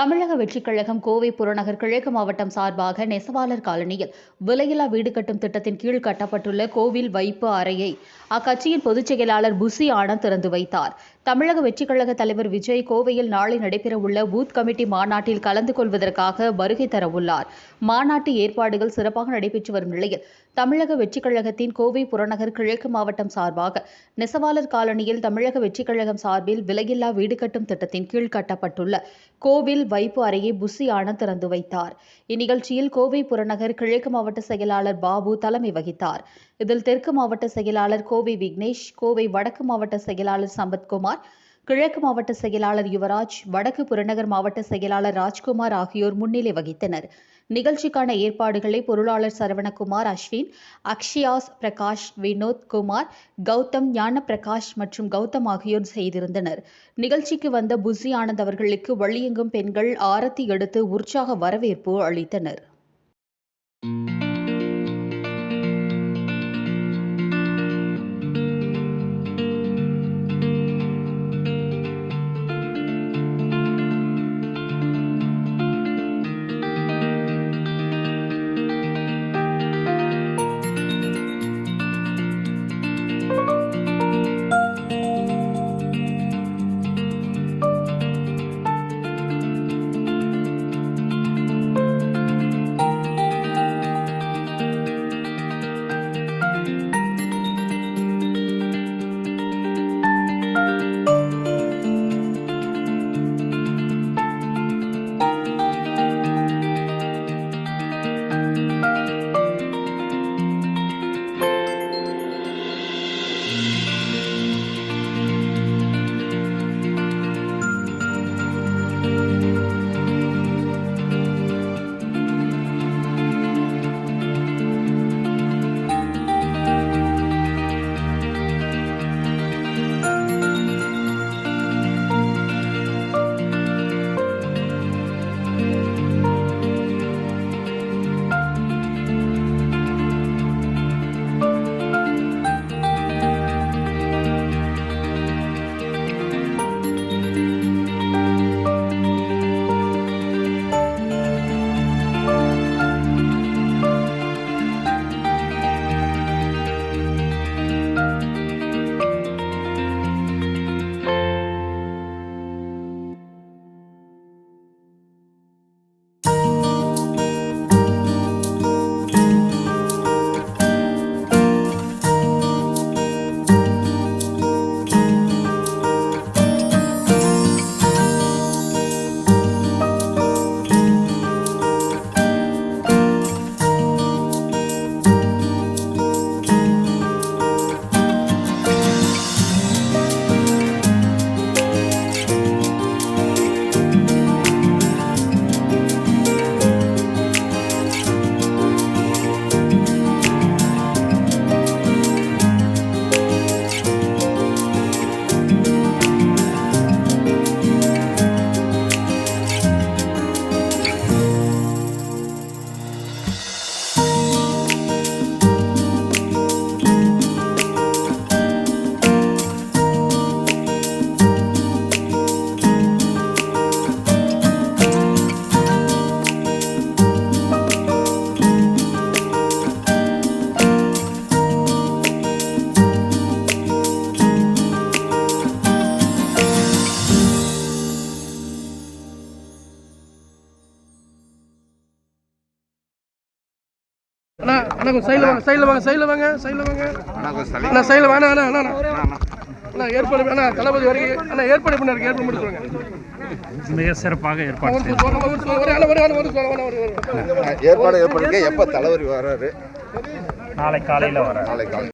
தமிழக வெற்றிக் கழகம் கோவை புறநகர் கிழக்கு மாவட்டம் சார்பாக நெசவாளர் காலனியில் விலையில்லா வீடு கட்டும் திட்டத்தின் கீழ் கட்டப்பட்டுள்ள கோவில் வைப்பு அறையை அக்கட்சியின் பொதுச் செயலாளர் புசி ஆனந்த் திறந்து வைத்தார். தமிழக வெற்றிக் கழக தலைவர் விஜய் கோவையில் நாளை நடைபெறவுள்ள பூத் கமிட்டி மாநாட்டில் கலந்து கொள்வதற்காக வருகை தரவுள்ளார். மாநாட்டு ஏற்பாடுகள் சிறப்பாக நடைபெற்று வரும் நிலையில் தமிழக வெற்றிக் கழகத்தின் கோவை புறநகர் கிழக்கு மாவட்டம் சார்பாக நெசவாளர் காலனியில் தமிழக வெற்றிக் கழகம் சார்பில் விலையில்லா வீடு கட்டும் திட்டத்தின் கீழ் கட்டப்பட்டுள்ள கோவில் வைப்பு அறையை புசி ஆனந்த் திறந்து வைத்தார். இந்நிகழ்ச்சியில் கோவை புறநகர் கிழக்கு மாவட்ட செயலாளர் பாபு தலைமை வகித்தார். இதில் தெற்கு மாவட்ட செயலாளர் கோவை விக்னேஷ் கோவை வடக்கு மாவட்ட செயலாளர் சம்பத்குமார் கிழக்கு மாவட்ட செயலாளர் யுவராஜ் வடக்கு புறநகர் மாவட்ட செயலாளர் ராஜ்குமார் ஆகியோர் முன்னிலை வகித்தனர். நிகழ்ச்சிக்கான ஏற்பாடுகளை பொருளாளர் சரவணகுமார் அஸ்வின் அக்ஷயாஸ் பிரகாஷ் வினோத் குமார் கௌதம் ஞான பிரகாஷ் மற்றும் கௌதம் ஆகியோர் செய்திருந்தனர். நிகழ்ச்சிக்கு வந்த புசி ஆனந்த் அவர்களுக்கு வழியெங்கும் பெண்கள் ஆரத்தி எடுத்து உற்சாக வரவேற்பு அளித்தனர். அண்ணா அண்ணா கொஞ்சம் சைடில் வாங்க சைடில் வாங்க சைடில் வாங்க சைடில் வாங்க. அண்ணா அண்ணா சைடில் வாங்க அண்ணா அண்ணா ஏற்பாடு அண்ணா தளபதி வரைக்கும் அண்ணா ஏற்பாடு பண்ணாரு ஏற்பாடு பண்ணி சொல்லுங்க. மிக சிறப்பாக ஏற்பாடு ஏற்பாடு ஏற்படுங்க எப்போ தலைவர் வர்றாரு நாளை காலையில் வர நாளைக்கு காலை